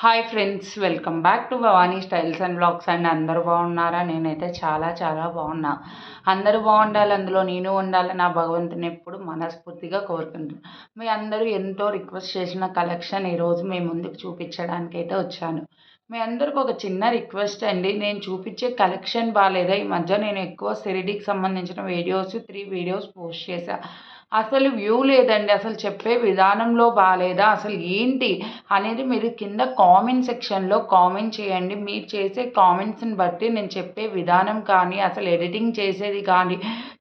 Hi friends welcome back to Bhavani styles and blogs and అందరూ బాగున్నారా? నేనైతే చాలా చాలా బాగున్నా. అందరూ బాగుండాలి అందులో నేను ఉండాలి నా భగవంతుని ఎప్పుడు మనస్ఫూర్తిగా కోరుకుంటున్నాను మీ అందరూ ఎంతో రిక్వెస్ట్ చేసిన కలెక్షన్ ఈరోజు మీ ముందుకు చూపించడానికి అయితే వచ్చాను. మీ అందరికి ఒక చిన్న రిక్వెస్ట్ అండి. నేను చూపించే కలెక్షన్ బాగాలేదా ఈ మధ్య నేను ఎక్కువ సిరిడికి సంబంధించిన వీడియోస్ త్రీ వీడియోస్ పోస్ట్ చేశాను అసలు వ్యూ లేదండి అసలు చెప్పే విధానంలో బాగాలేదా అసలు ఏంటి అనేది మీరు కింద కామెంట్ సెక్షన్లో కామెంట్ చేయండి. మీరు చేసే కామెంట్స్ని బట్టి నేను చెప్పే విధానం కానీ అసలు ఎడిటింగ్ చేసేది కానీ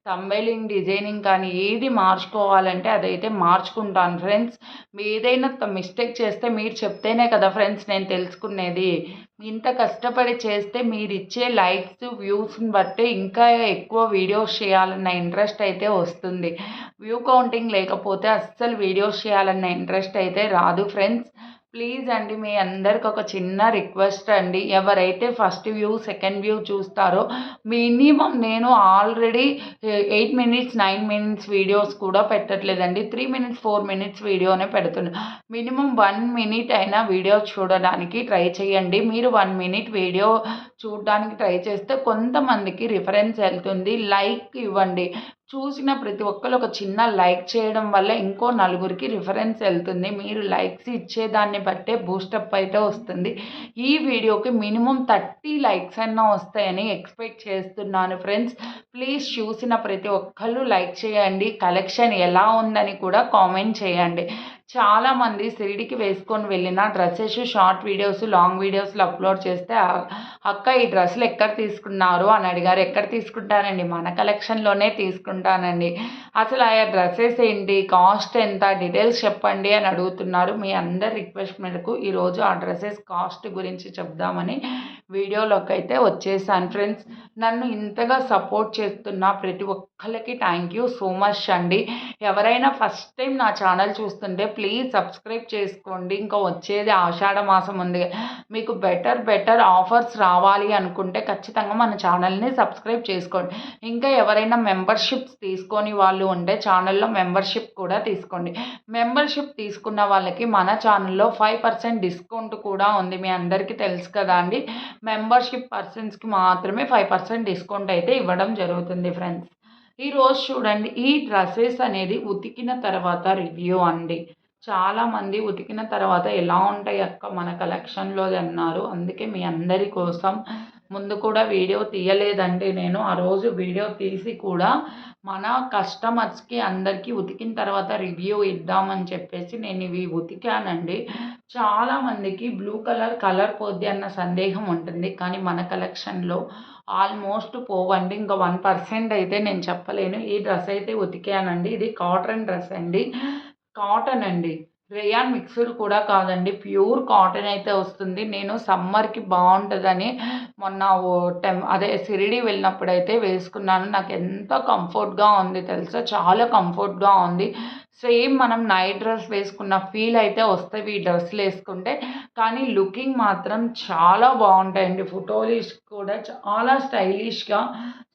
తంబైలింగ్ డిజైనింగ్ కానీ ఏది మార్చుకోవాలంటే అదైతే మార్చుకుంటాను. ఫ్రెండ్స్ మీ ఏదైనా మిస్టేక్ చేస్తే మీరు చెప్తేనే కదా ఫ్రెండ్స్ నేను తెలుసుకునేది. ఇంత కష్టపడి చేస్తే మీరు ఇచ్చే లైక్స్ వ్యూస్ని బట్టి ఇంకా ఎక్కువ వీడియోస్ చేయాలన్న ఇంట్రెస్ట్ అయితే వస్తుంది. వ్యూ కౌంటింగ్ లేకపోతే అస్సలు వీడియోస్ చేయాలన్న ఇంట్రెస్ట్ అయితే రాదు ఫ్రెండ్స్. ప్లీజ్ అండి మీ అందరికి ఒక చిన్న రిక్వెస్ట్ అండి. ఎవరైతే ఫస్ట్ వ్యూ సెకండ్ వ్యూ చూస్తారో మినిమం నేను already eight minutes nine minutes videos కూడా పెట్టట్లేదండి. త్రీ మినిట్స్ ఫోర్ మినిట్స్ వీడియోనే పెడుతున్నా. మినిమం వన్ మినిట్ అయినా వీడియో చూడడానికి ట్రై చేయండి. మీరు వన్ మినిట్ వీడియో చూడడానికి ట్రై చేస్తే కొంతమందికి రిఫరెన్స్ వెళ్తుంది. లైక్ ఇవ్వండి. చూసిన ప్రతి ఒక్కరు ఒక చిన్న లైక్ చేయడం వల్ల ఇంకో నలుగురికి రిఫరెన్స్ వెళ్తుంది. మీరు లైక్స్ ఇచ్చేదాన్ని బట్టే బూస్టప్ అయితే వస్తుంది. ఈ వీడియోకి మినిమం థర్టీ లైక్స్ అన్నా వస్తాయని ఎక్స్పెక్ట్ చేస్తున్నాను ఫ్రెండ్స్. ప్లీజ్ చూసిన ప్రతి ఒక్కళ్ళు లైక్ చేయండి. కలెక్షన్ ఎలా ఉందని కూడా కామెంట్ చేయండి. చాలామంది షిరిడికి వేసుకొని వెళ్ళిన డ్రెస్సెస్ షార్ట్ వీడియోస్ లాంగ్ వీడియోస్లో అప్లోడ్ చేస్తే అక్క ఈ డ్రెస్సులు ఎక్కడ తీసుకున్నారు అని అడిగారు. ఎక్కడ తీసుకుంటానండి? మన కలెక్షన్లోనే తీసుకుంటానండి. అసలు ఆ డ్రెస్సెస్ ఏంటి? కాస్ట్ ఎంత? డీటెయిల్స్ చెప్పండి అని అడుగుతున్నారు. మీ అందరి రిక్వెస్ట్ మేరకు ఈరోజు ఆ డ్రెస్సెస్ కాస్ట్ గురించి చెప్దామని వీడియోలోకి అయితే వచ్చేసాను. ఫ్రెండ్స్ నన్ను ఇంతగా సపోర్ట్ చేస్తున్న ప్రతి ఒక్కరికి థ్యాంక్ యూ సో మచ్ అండి. ఎవరైనా ఫస్ట్ టైం నా ఛానల్ చూస్తుంటే ప్లీజ్ సబ్స్క్రైబ్ చేసుకోండి. ఇంకా వచ్చేది ఆషాఢ మాసం ఉంది. మీకు బెటర్ బెటర్ ఆఫర్స్ రావాలి అనుకుంటే ఖచ్చితంగా మన ఛానల్ని సబ్స్క్రైబ్ చేసుకోండి. ఇంకా ఎవరైనా మెంబర్షిప్స్ తీసుకొని వాళ్ళు ఉంటే ఛానల్లో మెంబర్షిప్ కూడా తీసుకోండి. మెంబర్షిప్ తీసుకున్న వాళ్ళకి మన ఛానల్లో ఫైవ్ పర్సెంట్ డిస్కౌంట్ కూడా ఉంది. మీ అందరికీ తెలుసు కదా అండి. మెంబర్షిప్ పర్సన్స్కి మాత్రమే ఫైవ్ పర్సెంట్ పర్సెంట్ డిస్కౌంట్ అయితే ఇవ్వడం జరుగుతుంది ఫ్రెండ్స్. ఈరోజు చూడండి ఈ డ్రెస్సెస్ అనేది ఉతికిన తర్వాత రివ్యూ అండి. చాలామంది ఉతికిన తర్వాత ఎలా ఉంటాయి అక్క మన కలెక్షన్లో అన్నారు. అందుకే మీ అందరి కోసం ముందు కూడా వీడియో తీయలేదండి నేను. ఆ రోజు వీడియో తీసి కూడా మన కస్టమర్స్కి అందరికీ ఉతికిన తర్వాత రివ్యూ ఇద్దామని చెప్పేసి నేను ఇవి ఉతికానండి. చాలామందికి బ్లూ కలర్ కలర్ పోద్ది అన్న సందేహం ఉంటుంది. కానీ మన కలెక్షన్లో ఆల్మోస్ట్ పోవండి. ఇంకా వన్ పర్సెంట్ అయితే నేను చెప్పలేను. ఈ డ్రెస్ అయితే ఉతికానండి. ఇది కాటన్ డ్రెస్ అండి. కాటన్ అండి. రేయాన్ మిక్స్డ్ కూడా కాదండి. ప్యూర్ కాటన్ అయితే వస్తుంది. నేను సమ్మర్కి బాగుంటుందని మొన్న ఓ టెం అదే సిరిడి వెళ్ళినప్పుడు అయితే వేసుకున్నాను. నాకు ఎంత కంఫర్ట్గా ఉంది తెలుసా? చాలా కంఫర్ట్గా ఉంది. సేమ్ మనం నైట్ డ్రెస్ వేసుకున్న ఫీల్ అయితే వస్తాయి ఈ డ్రెస్సులు వేసుకుంటే. కానీ లుకింగ్ మాత్రం చాలా బాగుంటాయండి. ఫోటోలిష్ కూడా చాలా స్టైలిష్గా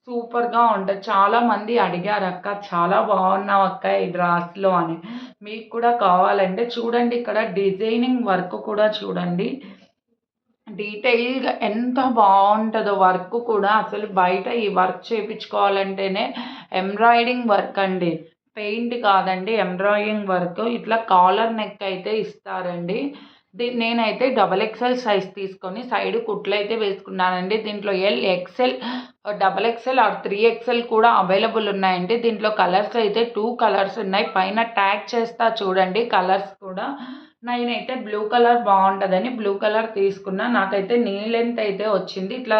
సూపర్గా ఉంటుంది చాలామంది అడిగారు అక్క చాలా బాగున్నావు అక్క ఈ డ్రాస్లో అని. మీకు కూడా కావాలంటే చూడండి ఇక్కడ డిజైనింగ్ వర్క్ కూడా చూడండి. డీటెయిల్గా ఎంత బాగుంటుందో వర్క్ కూడా. అసలు బయట ఈ వర్క్ చేయించుకోవాలంటేనే ఎంబ్రాయిడింగ్ వర్క్ అండి. పెయింట్ కాదండి ఎంబ్రాయిడింగ్ వర్క్. ఇట్లా కాలర్ నెక్ అయితే ఇస్తారండి. నేనైతే డబల్ ఎక్సెల్ సైజ్ తీసుకొని సైడ్ కుట్లు అయితే వేసుకున్నానండి. దీంట్లో L X L double X L or three X L కూడా అవైలబుల్ ఉన్నాయండి. దీంట్లో కలర్స్ అయితే టూ కలర్స్ ఉన్నాయి. పైన ట్యాగ్ చేస్తా చూడండి కలర్స్ కూడా. నేనైతే బ్లూ కలర్ బాగుంటుందని బ్లూ కలర్ తీసుకున్నా. నాకైతే నీ లెంత్ అయితే వచ్చింది. ఇట్లా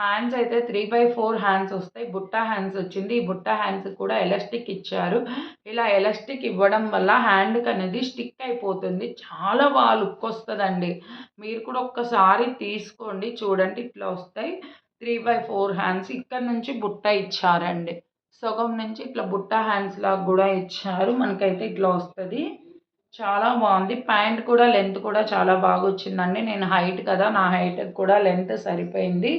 హ్యాండ్స్ అయితే త్రీ బై ఫోర్ హ్యాండ్స్ వస్తాయి. బుట్ట హ్యాండ్స్ వచ్చింది. ఈ బుట్ట హ్యాండ్స్ కూడా ఎలాస్టిక్ ఇచ్చారు. ఇలా ఎలాస్టిక్ ఇవ్వడం వల్ల హ్యాండ్కి అనేది స్టిక్ అయిపోతుంది. చాలా బాగా లుక్ వస్తుందండి. మీరు కూడా ఒక్కసారి తీసుకోండి. చూడండి. ఇట్లా వస్తాయి. Three by four hands. ఇక్కడ నుంచి బుట్ట ఇచ్చారండి. సగం నుంచి ఇట్లా బుట్ట హ్యాండ్స్ లాగా కూడా ఇచ్చారు. మనకైతే ఇట్లా వస్తుంది. చాలా బాగుంది. ప్యాంట్ కూడా లెంత్ కూడా చాలా బాగా వచ్చిందండి నేను హైట్ కదా నా హైట్కి కూడా లెంత్ సరిపోయింది.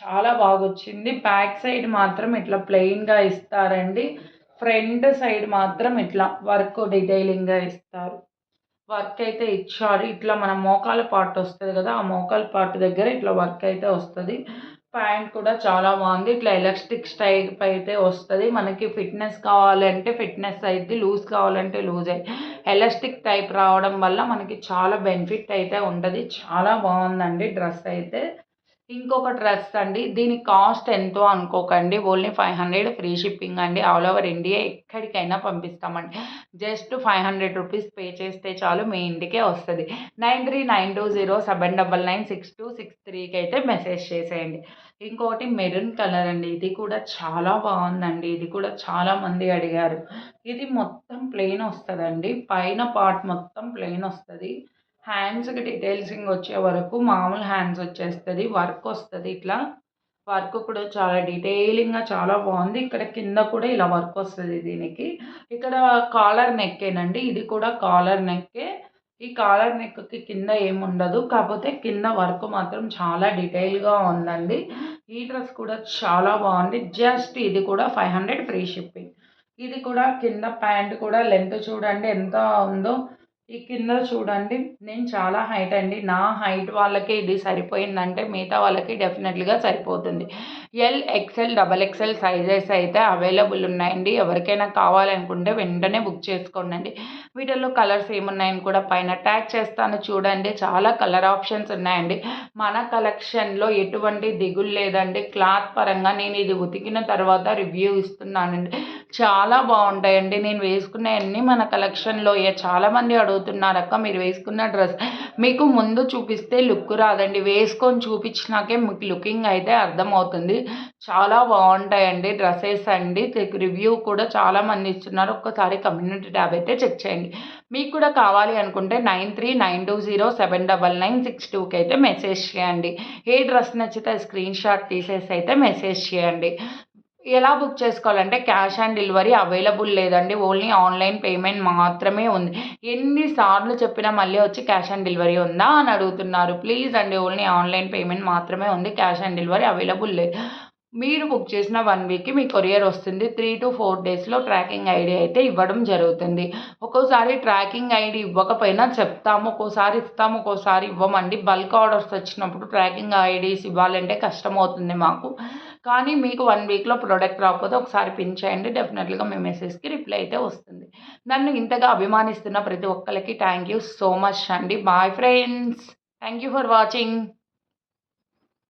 చాలా బాగా వచ్చింది బ్యాక్ సైడ్ మాత్రం ఇట్లా ప్లెయిన్గా ఇస్తారండి. ఫ్రంట్ సైడ్ మాత్రం ఇట్లా వర్క్ డీటెయిలింగ్గా ఇస్తారు. వర్క్ అయితే ఇచ్చారు. ఇట్లా మన మోకాల పార్ట్ వస్తుంది కదా ఆ మోకాల పార్ట్ దగ్గర ఇట్లా వర్క్ అయితే వస్తుంది. ప్యాంట్ కూడా చాలా బాగుంది. ఇట్లా ఎలాస్టిక్ టైప్ అయితే వస్తుంది. మనకి ఫిట్నెస్ కావాలంటే ఫిట్నెస్ అయితే లూజ్ కావాలంటే లూజ్ అయ్యి ఎలాస్టిక్ టైప్ రావడం వల్ల మనకి చాలా బెనిఫిట్ అయితే ఉంటుంది. చాలా బాగుందండి డ్రెస్ అయితే. ఇంకొక డ్రెస్ అండి. దీని కాస్ట్ ఎంతో అనుకోకండి. Only five hundred free shipping అండి. ఆల్ ఓవర్ ఇండియా ఎక్కడికైనా పంపిస్తామండి. Just five hundred rupees pay చేస్తే చాలు మీ ఇంటికే వస్తుంది. Nine three nine two zero seven double nine six two six త్రీకి అయితే మెసేజ్ చేసేయండి. ఇంకోటి మెరూన్ కలర్ అండి. ఇది కూడా చాలా బాగుందండి. ఇది కూడా చాలామంది అడిగారు. ఇది మొత్తం ప్లెయిన్ వస్తుందండి. పైన పార్ట్ మొత్తం ప్లెయిన్ వస్తుంది. హ్యాండ్స్కి డీటెయిల్సింగ్ వచ్చే వరకు మామూలు హ్యాండ్స్ వచ్చేస్తుంది వర్క్ వస్తుంది ఇట్లా. వర్క్ కూడా చాలా డీటెయిలింగ్గా చాలా బాగుంది. ఇక్కడ కింద కూడా ఇలా వర్క్ వస్తుంది దీనికి. ఇక్కడ కాలర్ నెక్కేనండి ఇది కూడా కాలర్ నెక్కే ఈ కాలర్ నెక్కి కింద ఏముండదు. కాకపోతే కింద వర్క్ మాత్రం చాలా డీటెయిల్గా ఉందండి. ఈ డ్రెస్ కూడా చాలా బాగుంది. జస్ట్ ఇది కూడా ఫైవ్ హండ్రెడ్ ఫ్రీ షిప్పింగ్ ఇది కూడా కింద ప్యాంట్ కూడా లెంత్ చూడండి ఎంత ఉందో. ఈ కింద చూడండి నేను చాలా హైట్ అండి. నా హైట్ వాళ్ళకి ఇది సరిపోయిందంటే మిగతా వాళ్ళకి డెఫినెట్లీగా సరిపోతుంది. L X L double X L sizes అయితే అవైలబుల్ ఉన్నాయండి. ఎవరికైనా కావాలనుకుంటే వెంటనే బుక్ చేసుకోండి వీటిల్లో కలర్స్ ఏమున్నాయని కూడా పైన ట్యాగ్ చేస్తాను చూడండి. చాలా కలర్ ఆప్షన్స్ ఉన్నాయండి. మన కలెక్షన్లో ఎటువంటి దిగులు లేదండి. క్లాత్ పరంగా నేను ఇది ఉతికిన తర్వాత రివ్యూ ఇస్తున్నానండి. చాలా బాగుంటాయండి. నేను వేసుకునేవన్నీ మన కలెక్షన్లో చాలామంది అడుగుతున్నారు అక్క మీరు వేసుకున్న డ్రెస్ మీకు ముందు చూపిస్తే లుక్ రాదండి. వేసుకొని చూపించినాకే మీకు లుకింగ్ అయితే అర్థమవుతుంది. చాలా బాగుంటాయండి డ్రెస్సెస్ అండి. రివ్యూ కూడా చాలామంది ఇస్తున్నారు. ఒక్కసారి కమ్యూనిటీ ట్యాబ్ అయితే చెక్ చేయండి. మీకు కూడా కావాలి అనుకుంటే nine three nine two zero seven double nine six టూకి అయితే మెసేజ్ చేయండి. ఏ డ్రెస్ నచ్చితే స్క్రీన్ షాట్ తీసేసి అయితే మెసేజ్ చేయండి. ఎలా బుక్ చేసుకోవాలంటే క్యాష్ ఆన్ డెలివరీ అవైలబుల్ లేదండి. ఓన్లీ ఆన్లైన్ పేమెంట్ మాత్రమే ఉంది. ఎన్నిసార్లు చెప్పినా మళ్ళీ వచ్చి క్యాష్ ఆన్ డెలివరీ ఉందా అని అడుగుతున్నారు. ప్లీజ్ అండి ఓన్లీ ఆన్లైన్ పేమెంట్ మాత్రమే ఉంది. క్యాష్ ఆన్ డెలివరీ అవైలబుల్ లేదు. మీరు బుక్ చేసిన వన్ వీక్కి మీ కొరియర్ వస్తుంది. త్రీ టు ఫోర్ డేస్లో ట్రాకింగ్ ఐడి అయితే ఇవ్వడం జరుగుతుంది. ఒక్కోసారి ట్రాకింగ్ ఐడి ఇవ్వకపోయినా చెప్తాము. ఒక్కోసారి ఇస్తాము ఒక్కోసారి ఇవ్వమండి. బల్క్ ఆర్డర్స్ వచ్చినప్పుడు ట్రాకింగ్ ఐడీస్ ఇవ్వాలంటే కష్టమవుతుంది మాకు. కానీ మీకు వన్ వీక్లో ప్రోడక్ట్ రాకపోతే ఒకసారి పిన్ చేయండి. డెఫినెట్లీగా మీ మెసేజ్కి రిప్లై అయితే వస్తుంది. నన్ను ఇంతగా అభిమానిస్తున్న ప్రతి ఒక్కరికి థ్యాంక్ యూ సో మచ్ అండి. Bye friends thank you for watching